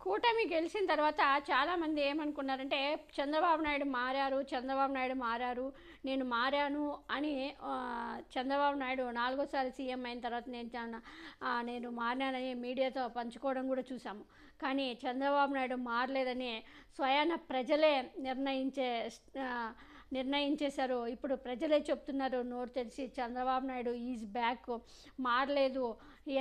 కూటమి గెలిచిన తర్వాత చాలామంది ఏమనుకున్నారంటే చంద్రబాబు నాయుడు మారారు చంద్రబాబు నాయుడు మారారు నేను మారాను అని చంద్రబాబు నాయుడు నాలుగోసారి సీఎం అయిన తర్వాత నేను చాలా, నేను మారినానని మీడియాతో పంచుకోవడం కూడా చూసాము. కానీ చంద్రబాబు నాయుడు మారలేదని స్వయాన ప్రజలే నిర్ణయించే నిర్ణయించేశారు. ఇప్పుడు ప్రజలే చెప్తున్నారు నోరు తెరిచి చంద్రబాబు నాయుడు ఈజ్ బ్యాక్ మారలేదు.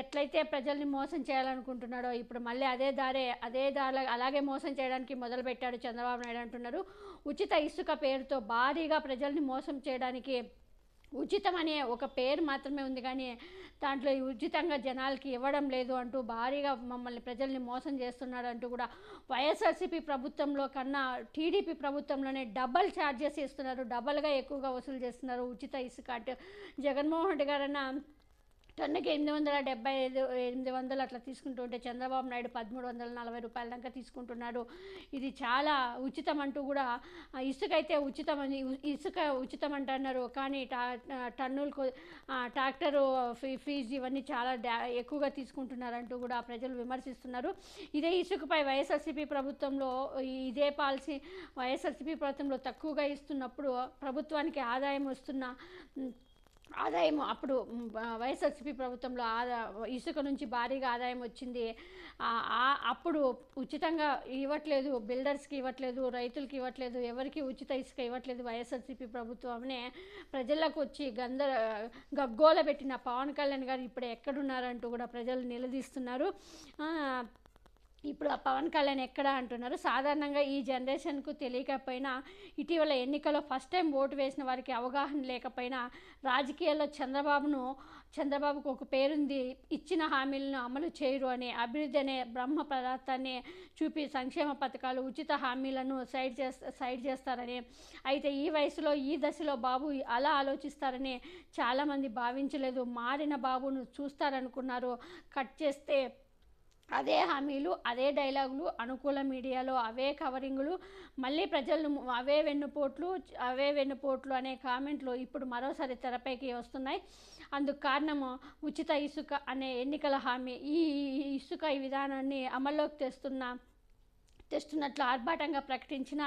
ఎట్లయితే ప్రజల్ని మోసం చేయాలనుకుంటున్నాడో ఇప్పుడు మళ్ళీ అదే దారే అదే దారి అలాగే మోసం చేయడానికి మొదలుపెట్టాడు చంద్రబాబు నాయుడు అంటున్నారు. ఉచిత ఇసుక పేరుతో భారీగా ప్రజల్ని మోసం చేయడానికి ఉచితం అనే ఒక పేరు మాత్రమే ఉంది కానీ దాంట్లో ఉచితంగా జనాలకి ఇవ్వడం లేదు అంటూ భారీగా మమ్మల్ని ప్రజల్ని మోసం చేస్తున్నాడు అంటూ కూడా వైఎస్ఆర్సీపీ ప్రభుత్వంలో కన్నా టీడీపీ ప్రభుత్వంలోనే డబల్ ఛార్జెస్ ఇస్తున్నారు. డబల్గా ఎక్కువగా వసూలు చేస్తున్నారు. ఉచిత ఇసుక అంటే జగన్మోహన్ రెడ్డి గారన్నా టన్నుకి ఎనిమిది వందల డెబ్బై ఐదు ఎనిమిది వందలు అట్లా తీసుకుంటుంటే చంద్రబాబు నాయుడు పదమూడు వందల నలభై రూపాయల దాకా తీసుకుంటున్నాడు. ఇది చాలా ఉచితం అంటూ కూడా ఇసుక అయితే ఉచితం అని ఇసుక ఉచితం అంటున్నారు. కానీ టా టన్నులకు ట్రాక్టరు ఫీ ఫీజు ఇవన్నీ చాలా డా ఎక్కువగా తీసుకుంటున్నారంటూ కూడా ప్రజలు విమర్శిస్తున్నారు. ఇదే ఇసుకపై వైఎస్ఆర్సీపీ ప్రభుత్వంలో ఇదే పాలసీ వైఎస్ఆర్సీపీ ప్రభుత్వంలో తక్కువగా ఇస్తున్నప్పుడు ప్రభుత్వానికి ఆదాయం వస్తున్న ఆదాయం అప్పుడు మ్, వైఎస్ఆర్సీపీ ప్రభుత్వంలో ఆదా ఇసుక నుంచి భారీగా ఆదాయం వచ్చింది. అప్పుడు ఉచితంగా ఇవ్వట్లేదు బిల్డర్స్కి ఇవ్వట్లేదు రైతులకి ఇవ్వట్లేదు ఎవరికి ఉచిత ఇసుక ఇవ్వట్లేదు వైఎస్ఆర్సీపీ ప్రభుత్వమే ప్రజలకు వచ్చి గందర గగ్గోల పెట్టిన పవన్ కళ్యాణ్ గారు ఇప్పుడు ఎక్కడున్నారంటూ కూడా ప్రజలు నిలదీస్తున్నారు. ఇప్పుడు ఆ పవన్ కళ్యాణ్ ఎక్కడ అంటున్నారు? సాధారణంగా ఈ జనరేషన్కు తెలియకపోయినా ఇటీవల ఎన్నికల్లో ఫస్ట్ టైం ఓటు వేసిన వారికి అవగాహన లేకపోయినా రాజకీయాల్లో చంద్రబాబును చంద్రబాబుకు ఒక పేరుంది ఇచ్చిన హామీలను అమలు చేయరు అని అభివృద్ధి అనే బ్రహ్మ పదార్థాన్ని చూపి సంక్షేమ పథకాలు ఉచిత హామీలను సైడ్ చేస్త సైడ్ చేస్తారని అయితే ఈ వయసులో ఈ దశలో బాబు అలా ఆలోచిస్తారని చాలామంది భావించలేదు. మారిన బాబును చూస్తారనుకున్నారు. కట్ చేస్తే అదే హామీలు అదే డైలాగులు అనుకూల మీడియాలో అవే కవరింగులు మళ్ళీ ప్రజలను అవే వెన్నుపోట్లు అవే వెన్నుపోట్లు అనే కామెంట్లు ఇప్పుడు మరోసారి తెరపైకి వస్తున్నాయి. అందుకు కారణము ఉచిత ఇసుక అనే ఎన్నికల హామీ. ఈ ఇసుక ఈ విధానాన్ని అమల్లోకి తెస్తున్న తెస్తున్నట్లు ఆర్భాటంగా ప్రకటించిన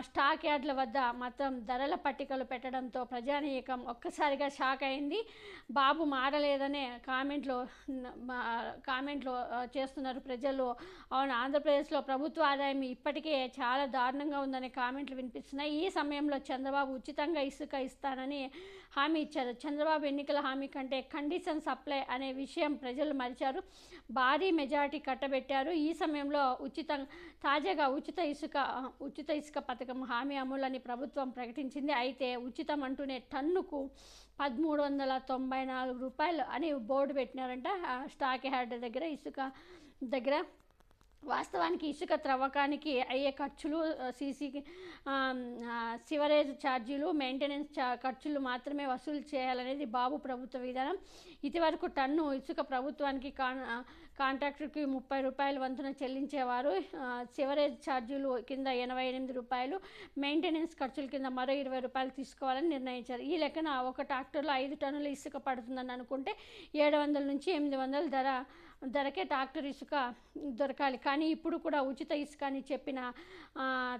స్టాక్ యార్డ్ల వద్ద మొత్తం ధరల పట్టికలు పెట్టడంతో ప్రజానీకం ఒక్కసారిగా షాక్ అయింది. బాబు మారలేదనే కామెంట్లో మా- కామెంట్లో చేస్తున్నారు ప్రజలు. అవును ఆంధ్రప్రదేశ్లో ప్రభుత్వ ఆదాయం ఇప్పటికే చాలా దారుణంగా ఉందనే కామెంట్లు వినిపిస్తున్నాయి. ఈ సమయంలో చంద్రబాబు ఉచితంగా ఇసుక ఇస్తానని హామీ ఇచ్చారు. చంద్రబాబు ఎన్నికల హామీ కంటే కండిషన్ సప్లై అనే విషయం ప్రజలు మరిచారు. భారీ మెజార్టీ కట్టబెట్టారు. ఈ సమయంలో ఉచితం తాజాగా ఉచిత ఇసుక ఉచిత ఇసుక పథకం హామీ అమలని ప్రభుత్వం ప్రకటించింది. అయితే ఉచితం అంటూనే టన్నుకు పదమూడు వందల తొంభై నాలుగు రూపాయలు అని బోర్డు పెట్టినారంట. స్టాక్ యార్డ్ దగ్గర ఇసుక దగ్గర వాస్తవానికి ఇసుక త్రవ్వకానికి అయ్యే ఖర్చులు సీసీ సివరేజ్ ఛార్జీలు మెయింటెనెన్స్ చా ఖర్చులు మాత్రమే వసూలు చేయాలనేది బాబు ప్రభుత్వ విధానం. ఇదివరకు టన్ను ఇసుక ప్రభుత్వానికి కా కాంట్రాక్టర్కి ముప్పై రూపాయల వంతున చెల్లించేవారు. సివరేజ్ ఛార్జీలు కింద ఎనభై ఎనిమిది రూపాయలు మెయింటెనెన్స్ ఖర్చుల కింద మరో ఇరవై రూపాయలు తీసుకోవాలని నిర్ణయించారు. ఈ లెక్కన ఒక ట్రాక్టర్లో ఐదు టన్నుల ఇసుక పడుతుందని అనుకుంటే ఏడు వందల నుంచి ఎనిమిది వందల ధర ధరకే ట్రాక్టర్ ఇసుక దొరకాలి. కానీ ఇప్పుడు కూడా ఉచిత ఇసుక అని చెప్పిన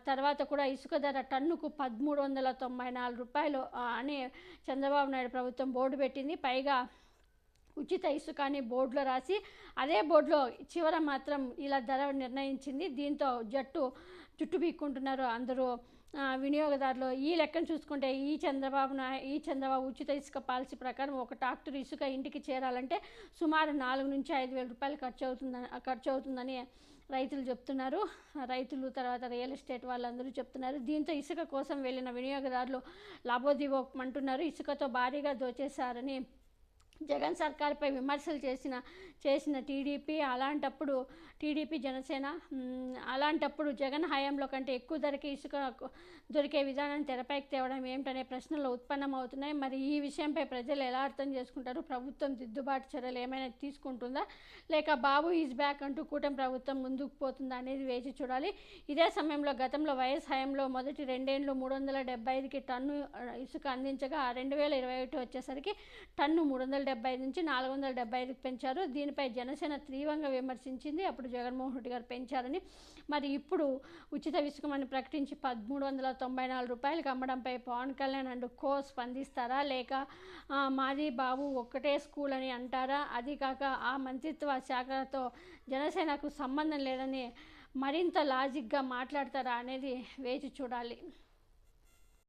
తర్వాత కూడా ఇసుక ధర టన్నుకు పదమూడు వందల తొంభై నాలుగు రూపాయలు అని చంద్రబాబు నాయుడు ప్రభుత్వం బోర్డు పెట్టింది. పైగా ఉచిత ఇసుక అని బోర్డులో రాసి అదే బోర్డులో చివర మాత్రం ఇలా ధర నిర్ణయించింది. దీంతో జట్టు జుట్టు పీక్కుంటున్నారు అందరూ వినియోగదారులు ఈ లెక్కను చూసుకుంటే ఈ చంద్రబాబు ఈ చంద్రబాబు ఉచిత ఇసుక పాలసీ ప్రకారం ఒక ట్రాక్టర్ ఇసుక ఇంటికి చేరాలంటే సుమారు నాలుగు నుంచి ఐదు వేల రూపాయలు ఖర్చు అవుతుందని ఖర్చు అవుతుందని రైతులు చెప్తున్నారు. రైతులు తర్వాత రియల్ ఎస్టేట్ వాళ్ళందరూ చెప్తున్నారు. దీంతో ఇసుక కోసం వెళ్ళిన వినియోగదారులు లాభోదివోమంటున్నారు ఇసుకతో భారీగా దోచేశారని జగన్ సర్కార్పై విమర్శలు చేసిన చేసిన టీడీపీ అలాంటప్పుడు టీడీపీ జనసేన అలాంటప్పుడు జగన్ హయాంలో కంటే ఎక్కువ ధరకి ఇసుక దొరికే విధానాన్ని తెరపైకి తేవడం ఏమిటనే ప్రశ్నలు ఉత్పన్నమవుతున్నాయి. మరి ఈ విషయంపై ప్రజలు ఎలా అర్థం చేసుకుంటారు? ప్రభుత్వం దిద్దుబాటు చర్యలు ఏమైనా తీసుకుంటుందా? లేక బాబు ఈజ్ బ్యాక్ అంటూ కూటమి ప్రభుత్వం ముందుకు పోతుందా అనేది వేచి చూడాలి. ఇదే సమయంలో గతంలో వైఎస్ హయాంలో మొదటి రెండేళ్ళు మూడు వందల డెబ్బై ఐదుకి టన్ను ఇసుక అందించగా రెండు వేల ఇరవై ఒకటి వచ్చేసరికి టన్ను మూడు వందల డెబ్బై ఐదు నుంచి నాలుగు వందల డెబ్బై ఐదుకు పెంచారు. దీనిపై జనసేన తీవ్రంగా విమర్శించింది. అప్పుడు జగన్మోహన్ రెడ్డి గారు పెంచారని. మరి ఇప్పుడు ఉచిత విసుకమని ప్రకటించి పదమూడు వందల తొంభై నాలుగు రూపాయలకు అమ్మడంపై పవన్ కళ్యాణ్ అండ్ కో స్పందిస్తారా? లేక మాది బాబు ఒక్కటే స్కూల్ అని అంటారా? అది కాక ఆ మంత్రిత్వ శాఖతో జనసేనకు సంబంధం లేదని మరింత లాజిక్గా మాట్లాడతారా అనేది వేచి చూడాలి.